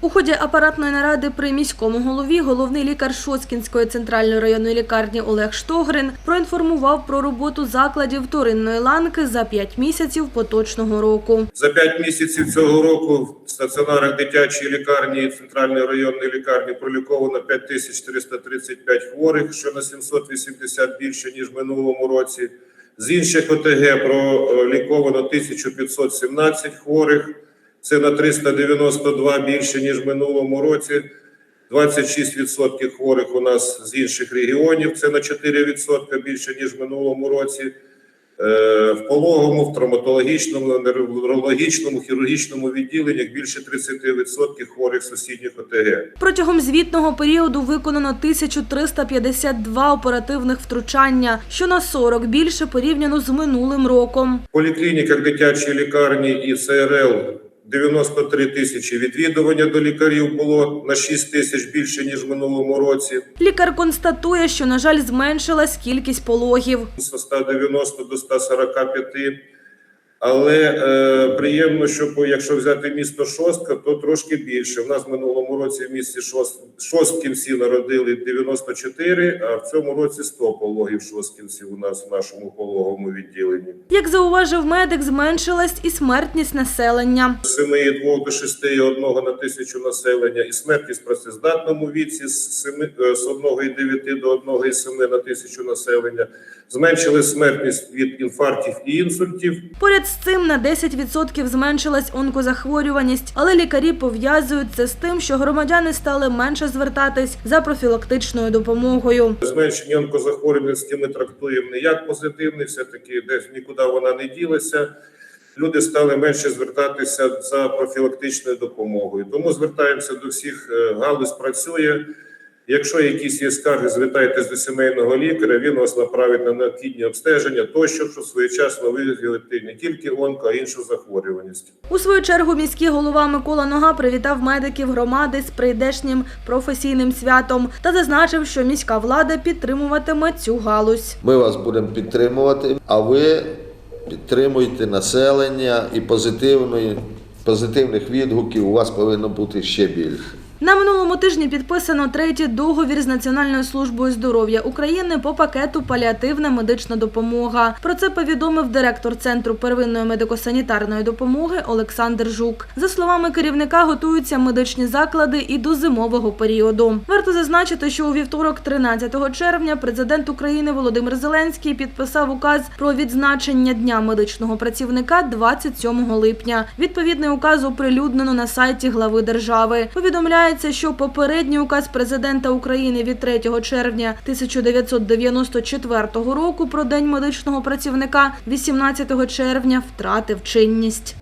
У ході апаратної наради при міському голові головний лікар Шоцкінської центральної районної лікарні Олег Штогрин проінформував про роботу закладів вторинної ланки за 5 місяців поточного року. За п'ять місяців цього року в стаціонарах дитячої лікарні центральної районної лікарні проліковано 5435 хворих, що на 780 більше ніж в минулому році. З інших ОТГ проліковано 1517 хворих. Це на 392 більше ніж в минулому році. 26% хворих у нас з інших регіонів. Це на 4% більше ніж в минулому році. Е, В пологовому, в травматологічному, неврологічному, хірургічному відділеннях більше 30% хворих сусідніх ОТГ. Протягом звітного періоду виконано 1352 оперативних втручання, що на 40 більше порівняно з минулим роком. В поліклініках дитячої лікарні і ЦРЛ 93 тисячі відвідування до лікарів було на 6 тисяч більше ніж в минулому році. Лікар констатує, що, на жаль, зменшилась кількість пологів. З 190 до 145. Але е, приємно, що по- якщо взяти місто Шостка, то трошки більше. У нас в минулому році в місті Шост, Шосткінці народили 94, а в цьому році 100 пологів шосткінців у нас в нашому пологовому відділенні. Як зауважив медик, зменшилась і смертність населення. З 7,2 до 6,1 на тисячу населення і смертність в працездатному віці з, 7, е, з 1,9 до 1,7 на тисячу населення. Зменшили смертність від інфарктів і інсультів. Поряд з цим на 10% зменшилась онкозахворюваність, але лікарі пов'язують це з тим, що громадяни стали менше звертатись за профілактичною допомогою. Зменшення онкозахворюваності ми трактуємо не як позитивний, все-таки десь нікуди вона не ділася. Люди стали менше звертатися за профілактичною допомогою. Тому звертаємося до всіх. е, Галузь працює. Якщо якісь є скарги, звертайтесь до сімейного лікаря. Він вас направить на необхідні обстеження, тощо, щоб своєчасно виявити не тільки онко, а іншу захворюваність. У свою чергу міський голова Микола Нога привітав медиків громади з прийдешнім професійним святом та зазначив, що міська влада підтримуватиме цю галузь. Ми вас будемо підтримувати, а ви підтримуйте населення і позитивної, позитивних відгуків у вас повинно бути ще більше. На минулому тижні підписано третій договір з Національною службою здоров'я України по пакету паліативна медична допомога. Про це повідомив директор центру первинної медико-санітарної допомоги Олександр Жук. За словами керівника, готуються медичні заклади і до зимового періоду. Варто зазначити, що у вівторок, 13 червня, президент України Володимир Зеленський підписав указ про відзначення дня медичного працівника 27 липня. Відповідний указ оприлюднено на сайті глави держави. Повідомляється, що попередній указ президента України від 3 червня 1994 року про день медичного працівника 18 червня втратив чинність.